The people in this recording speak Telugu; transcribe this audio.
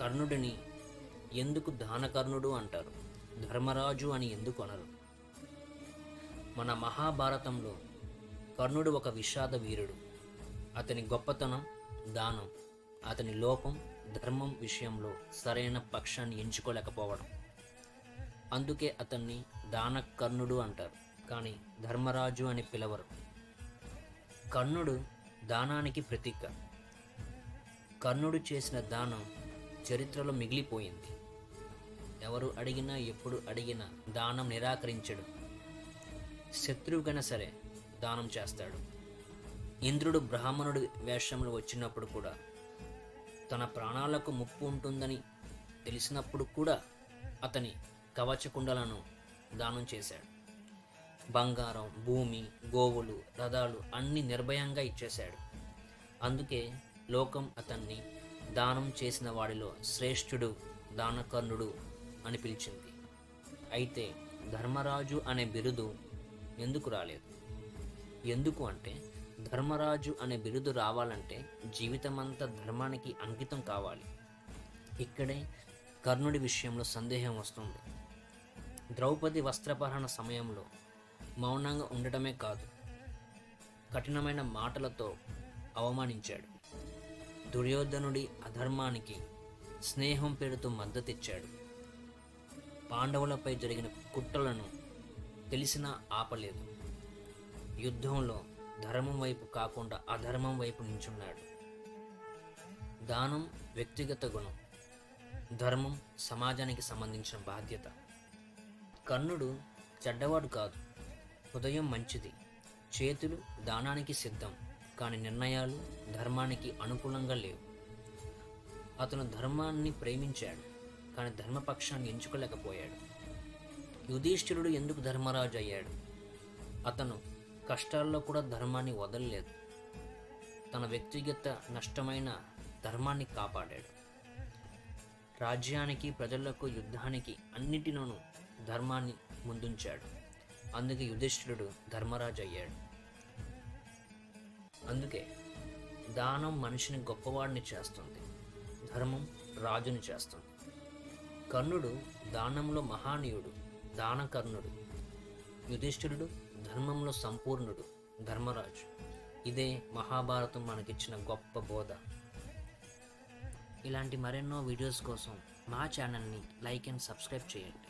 కర్ణుడిని ఎందుకు దానకర్ణుడు అంటారు? ధర్మరాజు అని ఎందుకు అనరు? మన మహాభారతంలో కర్ణుడు ఒక విషాద వీరుడు. అతని గొప్పతనం దానం అతని లోపం ధర్మం విషయంలో సరైన పక్షాన్ని ఎంచుకోలేకపోవడం. అందుకే అతన్ని దానకర్ణుడు అంటారు. కానీ ధర్మరాజు అని పిలవరు. కర్ణుడు దానానికి ప్రతీక. కర్ణుడు చేసిన దానం చరిత్రలో మిగిలిపోయింది. ఎవరు అడిగినా ఎప్పుడు అడిగినా దానం నిరాకరించడు. శత్రువుకైనా సరే దానం చేస్తాడు. ఇంద్రుడు బ్రాహ్మణుడి వేషంలో వచ్చినప్పుడు కూడా తన ప్రాణాలకు ముప్పు ఉంటుందని తెలిసినప్పుడు కూడా అతని కవచకుండలను దానం చేశాడు. బంగారం భూమి గోవులు రథాలు అన్ని నిర్భయంగా ఇచ్చేశాడు. అందుకే లోకం అతన్ని దానం చేసిన వాడిలో శ్రేష్ఠుడు దానకర్ణుడు అని పిలిచింది. అయితే ధర్మరాజు అనే బిరుదు ఎందుకు రాలేదు? ఎందుకు అంటే ధర్మరాజు అనే బిరుదు రావాలంటే జీవితమంతా ధర్మానికి అంకితం కావాలి. ఇక్కడే కర్ణుడి విషయంలో సందేహం వస్తుంది. ద్రౌపది వస్త్రపహరణ సమయంలో మౌనంగా ఉండటమే కాదు కఠినమైన మాటలతో అవమానించాడు. దుర్యోధనుడి అధర్మానికి స్నేహం పేరుతో మద్దతిచ్చాడు పాండవులపై జరిగిన కుట్రలను తెలిసినా ఆపలేదు. యుద్ధంలో ధర్మం వైపు కాకుండా అధర్మం వైపు నించున్నాడు. దానం వ్యక్తిగత గుణం ధర్మం సమాజానికి సంబంధించిన బాధ్యత. కర్ణుడు చెడ్డవాడు కాదు. హృదయం మంచిది. చేతులు దానానికి సిద్ధం. కానీ నిర్ణయాలు ధర్మానికి అనుకూలంగా లేవు. అతను ధర్మాన్ని ప్రేమించాడు కానీ ధర్మపక్షాన్ని ఎంచుకోలేకపోయాడు. యుధిష్ఠిరుడు ఎందుకు ధర్మరాజు అయ్యాడు? అతను కష్టాల్లో కూడా ధర్మాన్ని వదలలేదు. తన వ్యక్తిగత నష్టమైన ధర్మాన్ని కాపాడాడు. రాజ్యానికి ప్రజలకు యుద్ధానికి అన్నిటిలోనూ ధర్మాన్ని ముందుంచాడు. అందుకే యుధిష్ఠిరుడు ధర్మరాజు అయ్యాడు. అందుకే దానం మనిషిని గొప్పవాడిని చేస్తుంది ధర్మం రాజుని చేస్తుంది. కర్ణుడు దానంలో మహానీయుడు దానకర్ణుడు యుధిష్ఠిరుడు ధర్మంలో సంపూర్ణుడు ధర్మరాజు. ఇదే మహాభారతం మనకిచ్చిన గొప్ప బోధ. ఇలాంటి మరెన్నో వీడియోస్ కోసం మా ఛానల్ని లైక్ అండ్ సబ్స్క్రైబ్ చేయండి.